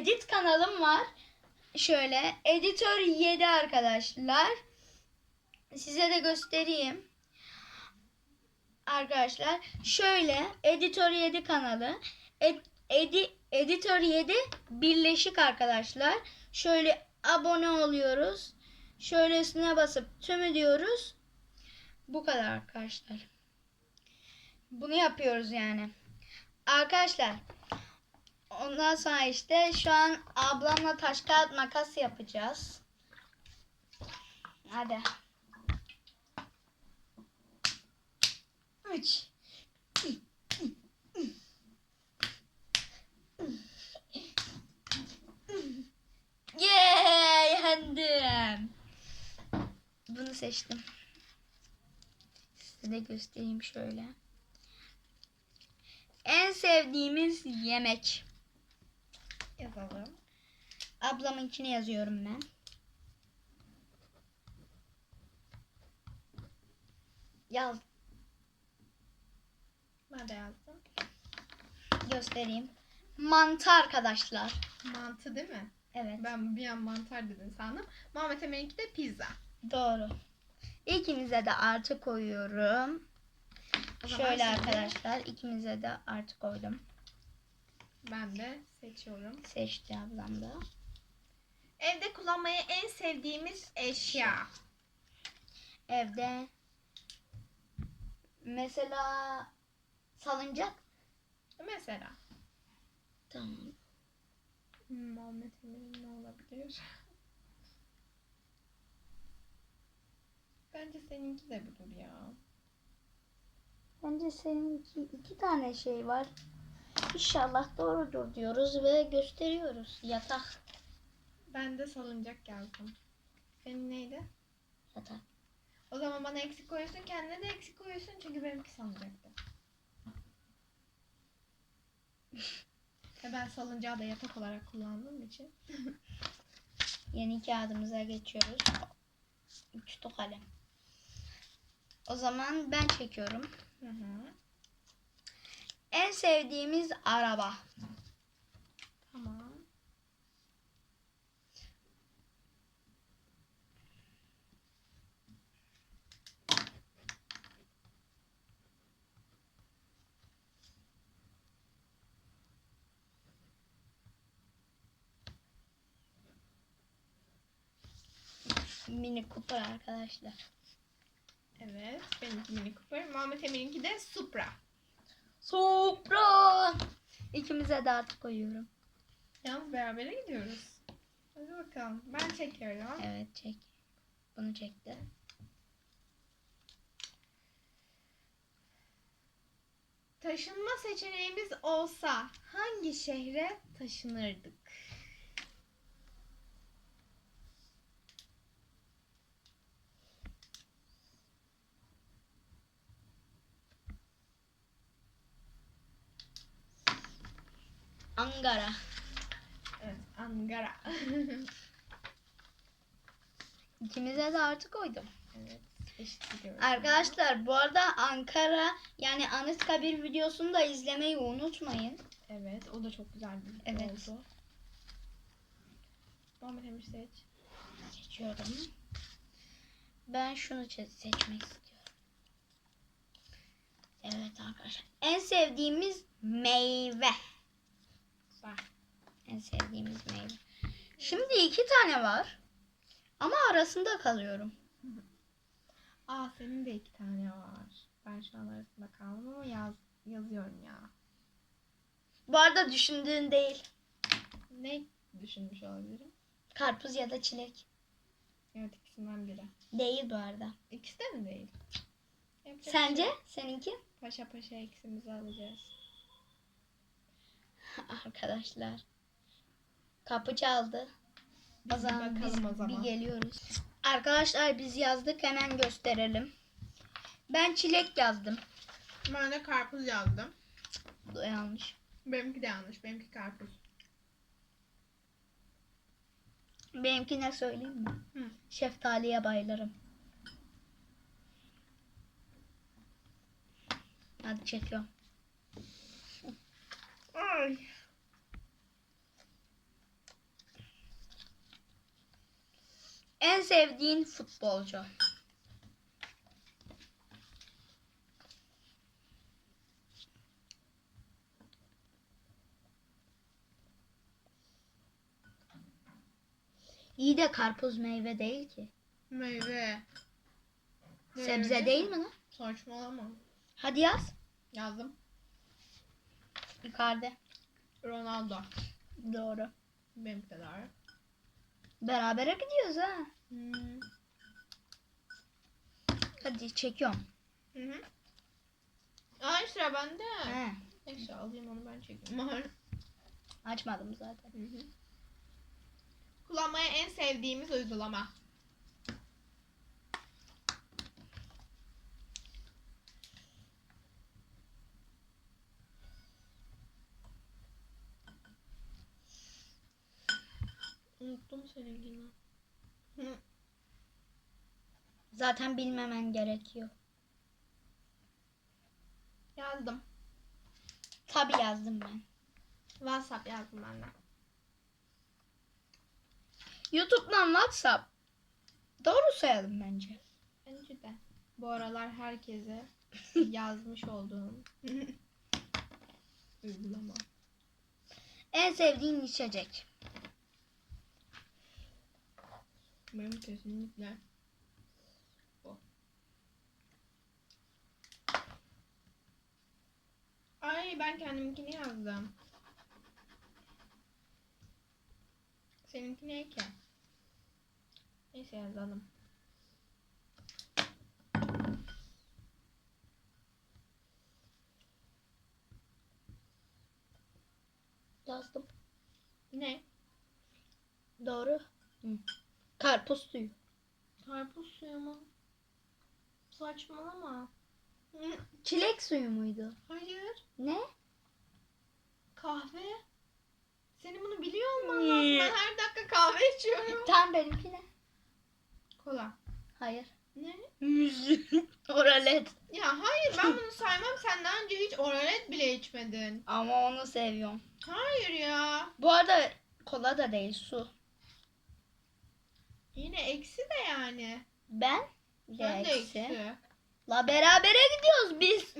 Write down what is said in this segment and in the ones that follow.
Edit kanalım var. Şöyle editör 7 arkadaşlar. Size de göstereyim. Arkadaşlar şöyle editör 7 kanalı. Ed, edi, editör 7 birleşik arkadaşlar. Şöyle abone oluyoruz. Şöyle üstüne basıp tümü diyoruz. Bu kadar arkadaşlar. Bunu yapıyoruz yani. Arkadaşlar ondan sonra işte şu an ablamla taş kağıt makas yapacağız. Hadi. Üç. Yay yendim. Bunu seçtim. Size de göstereyim şöyle. En sevdiğimiz yemek. Yazalım. Ablamınkini yazıyorum ben. Yaz. Ben de yazdım. Göstereyim. Mantı arkadaşlar. Mantı değil mi? Evet. Ben bir an mantar dedin sandım. Muhammed Emel'inki de pizza. Doğru. İkimize de artı koyuyorum. Şöyle şimdi arkadaşlar ikimize de artı koydum. Ben de seçiyorum. Seçti ablam da. Evde kullanmayı en sevdiğimiz eşya. Evde mesela salıncak. Mesela. Tamam. Hmm, Muhammed Emel'in ne olabilir? Bence seninki de budur ya. Bence seninki iki tane şey var. İnşallah doğrudur diyoruz ve gösteriyoruz. Yatak. Ben de salıncak yazdım. Senin neydi? Yatak. O zaman bana eksik koyuyorsun, kendine de eksik koyuyorsun çünkü benimki salıncaktı. Ve ben salıncağı da yatak olarak kullandığım için. Yeni kağıdımıza geçiyoruz. Uçtu kalem. O zaman ben çekiyorum. Hı hı. En sevdiğimiz araba. Tamam. Mini Cooper arkadaşlar. Evet. Benimki Mini Cooper. Muhammed Emin'inki de Supra. Supra. İkimize de artık koyuyorum. Yalnız berabere gidiyoruz. Hadi bakalım. Ben çekiyorum. Evet çek. Bunu çekti. Taşınma seçeneğimiz olsa hangi şehre taşınırdık? Ankara. Evet, Ankara. İkimize de artık koydum. evet. Arkadaşlar bu arada Ankara yani Anıtkabir videosunu da izlemeyi unutmayın. Evet, o da çok güzel bir video Evet. oldu. Muhammed Emir seç. Seçiyorum. Ben şunu seçmek istiyorum. Evet arkadaşlar. En sevdiğimiz meyve. En sevdiğimiz meyve. Şimdi iki tane var. Ama arasında kalıyorum. Aa senin de iki tane var. Ben şu an arasında kaldım ama yaz, yazıyorum ya. Bu arada düşündüğün değil. Ne düşünmüş olabilirim? Karpuz ya da çilek. Evet ikisinden biri. Değil bu arada. İkisi de mi değil? Yapacak bir Sence? şey. Seninki? Paşa paşa ikisimizi alacağız. Arkadaşlar. Kapı çaldı. O Biz zaman biz o zaman. bir geliyoruz. Arkadaşlar biz yazdık hemen gösterelim. Ben çilek yazdım. Ben de karpuz yazdım. Bu da yanlış. Benimki de yanlış. Benimki karpuz. Benimki ne söyleyeyim mi? Hı. Şeftaliye bayılırım. Hadi çekiyorum. Ay. Sevdiğin futbolcu. İyi de karpuz meyve değil ki. Meyve. Sebze Meyve. değil mi lan? Saçmalama. Hadi yaz. Yazdım. Yukarıda. Ronaldo. Doğru. Benim kadar. Berabere gidiyoruz ha. Hmm. Hadi çekiyorum. Hı hı. Ay sıra bende. He, Neyse alayım onu ben çekeyim. açmadım zaten. Hı hı. Kullanmaya en sevdiğimiz uygulama. Unuttum seninkini. Zaten bilmemen gerekiyor. Yazdım. Tabi yazdım ben. WhatsApp yazdım ben de. YouTube'dan WhatsApp. Doğru sayalım bence. Bence de. Bu aralar herkese yazmış olduğum uygulama. En sevdiğin içecek. Benim kesinlikle bu. Ay ben kendiminkini yazdım. Seninki ne ki? Neyse yazalım. Yazdım. Ne? Doğru. Hı. Karpuz suyu. Karpuz suyu mu? Saçmalama. Çilek suyu muydu? Hayır. Ne? Kahve. Senin bunu biliyor olman lazım. Ben her dakika kahve içiyorum. Tam benimki ne? Kola. Hayır. Ne? Müzik. Oralet. Ya hayır ben bunu saymam. Sen daha önce hiç oralet bile içmedin. Ama onu seviyorum. Hayır ya. Bu arada kola da değil su. Eksi de yani. Ben de Sen de eksi. eksi. La berabere gidiyoruz biz.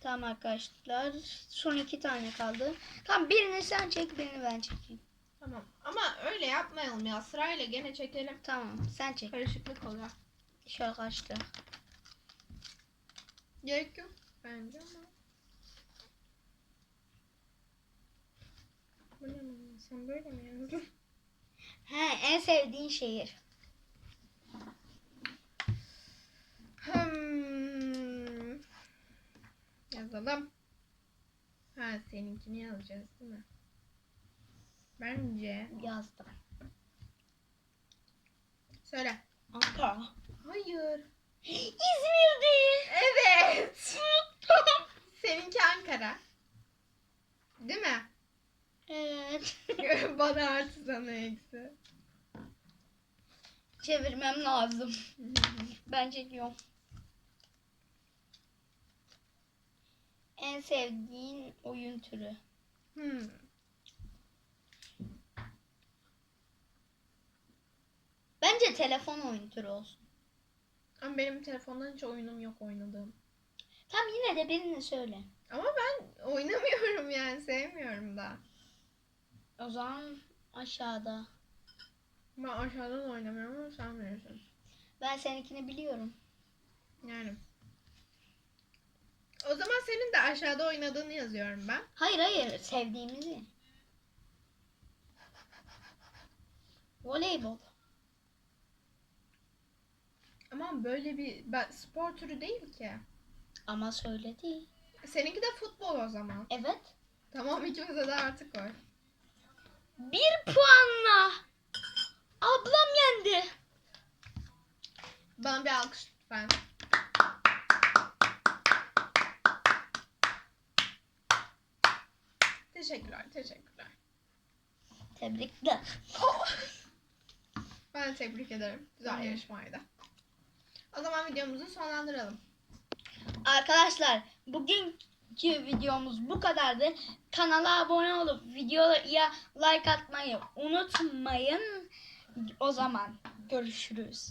Tamam arkadaşlar. Son iki tane kaldı. Tamam birini sen çek birini ben çekeyim. tamam. Ama öyle yapmayalım ya. Sırayla gene çekelim. Tamam sen çek. Karışıklık oluyor. Şöyle kaçtı. Gerek yok. Bence ama. Bu ne? Sen böyle mi yazdın? He en sevdiğin şehir. Hmm. Yazalım. Ha seninkini yazacağız değil mi? Bence. Yazdım. Söyle. Ankara. Hayır. İzmir değil. Evet. Seninki Ankara. Değil mi? Evet. Bana artı sana eksi. Çevirmem lazım. Ben çekiyorum. En sevdiğin oyun türü. Hmm. Bence telefon oyun türü olsun. Ama benim telefondan hiç oyunum yok oynadığım. Tam yine de birini söyle. Ama ben oynamıyorum yani sevmiyorum da. O zaman aşağıda. Ben aşağıdan oynamıyorum ama sen bilirsin. Ben seninkini biliyorum. Yani. O zaman senin de aşağıda oynadığını yazıyorum ben. Hayır hayır sevdiğimizi. Voleybol. Ama böyle bir ben, spor türü değil ki. Ama söyledi. Seninki de futbol o zaman. Evet. Tamam ikimize de artık koy. Bir puanla. Ablam yendi. Bana bir alkış lütfen. Teşekkürler, teşekkürler. Tebrikler. Ben de tebrik ederim. Güzel yarışmaydı. O zaman videomuzu sonlandıralım. Arkadaşlar bugünkü videomuz bu kadardı. Kanala abone olup videoya like atmayı unutmayın. O zaman görüşürüz.